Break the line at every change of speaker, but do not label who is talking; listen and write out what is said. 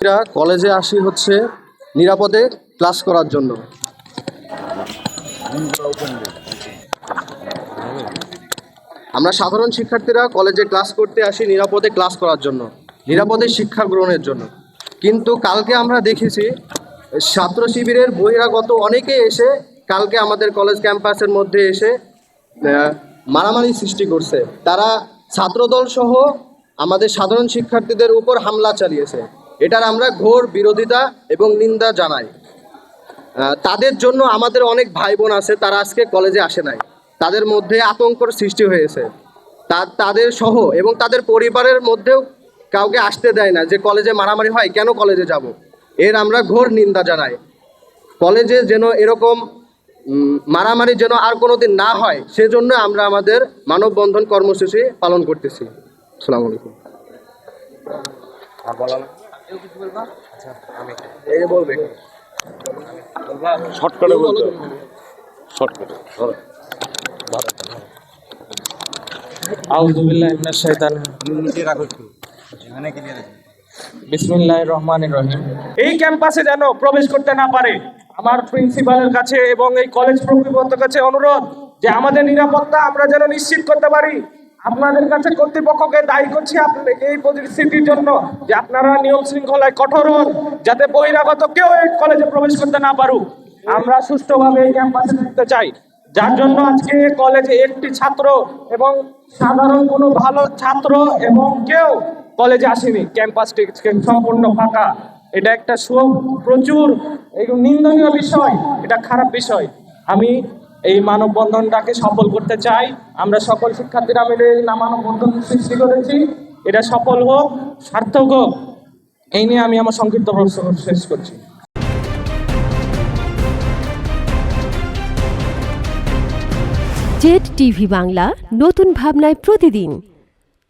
এরা কলেজে আসি হচ্ছে নিরাপদে ক্লাস করার জন্য। আমরা সাধারণ শিক্ষার্থীরা কলেজে ক্লাস করতে আসি নিরাপদে ক্লাস করার জন্য, নিরাপদে শিক্ষা গ্রহণের জন্য। কিন্তু কালকে আমরা দেখেছি ছাত্র শিবিরের বহিরাগত অনেকে এসে কালকে আমাদের কলেজ ক্যাম্পাসের মধ্যে এসে মারামারি সৃষ্টি করছে। তারা ছাত্রদল সহ আমাদের সাধারণ শিক্ষার্থীদের উপর হামলা চালিয়েছে। এটার আমরা ঘোর বিরোধিতা এবং নিন্দা জানাই। তাদের জন্য আমাদের অনেক ভাই বোন আছে, তারা আজকে কলেজে আসে নাই। তাদের মধ্যে আতঙ্কর সৃষ্টি হয়েছে। তা, তাদের সহ এবং তাদের পরিবারের মধ্যেও কাউকে আসতে দেয় না যে কলেজে মারামারি হয়, কেন কলেজে যাব? এর আমরা ঘোর নিন্দা জানাই। কলেজে যেন এরকম মারামারি যেন আর কোনো দিন না হয়, সেজন্য আমরা আমাদের মানববন্ধন কর্মসূচি পালন করতেছি। আসসালামু আলাইকুম।
শর্টকাটে
বিসমিল্লাহির রহমানির রহিম এই ক্যাম্পাসে যেন প্রবেশ করতে না পারে আমার প্রিন্সিপালের কাছে এবং এই কলেজ কর্তৃপক্ষের কাছে অনুরোধ যে আমাদের নিরাপত্তা আমরা যেন নিশ্চিত করতে পারি। আপনাদের কাছে কর্তৃপক্ষকে দায়ী করছি এই পরিস্থিতির জন্য যে আপনারা নিয়ম শৃঙ্খলায় কঠোর হন, যাতে বহিরাগত কেউ এই কলেজে প্রবেশ করতে না পারুক। আমরা সুষ্ঠুভাবে এই ক্যাম্পাসে থাকতে চাই। যার জন্য আজকে কলেজে একটি ছাত্র এবং সাধারণ কোনো ভালো ছাত্র এবং কেউ কলেজে আসেনি। ক্যাম্পাসটি সম্পূর্ণ ফাঁকা। এটা একটা প্রচুর নিন্দনীয় বিষয়, এটা খারাপ বিষয়। আমি এই মানববন্ধনটাকে সফল করতে চাই। আমরা সকল শিক্ষার্থীরা মিলে এই মানববন্ধন সৃষ্টি করেছি। এটা সফল হোক, সার্থক হোক, এই নিয়ে আমি আমার সংক্ষিপ্ত প্রশ্ন শেষ করছি।
জেড টিভি বাংলা, নতুন ভাবনায় প্রতিদিন।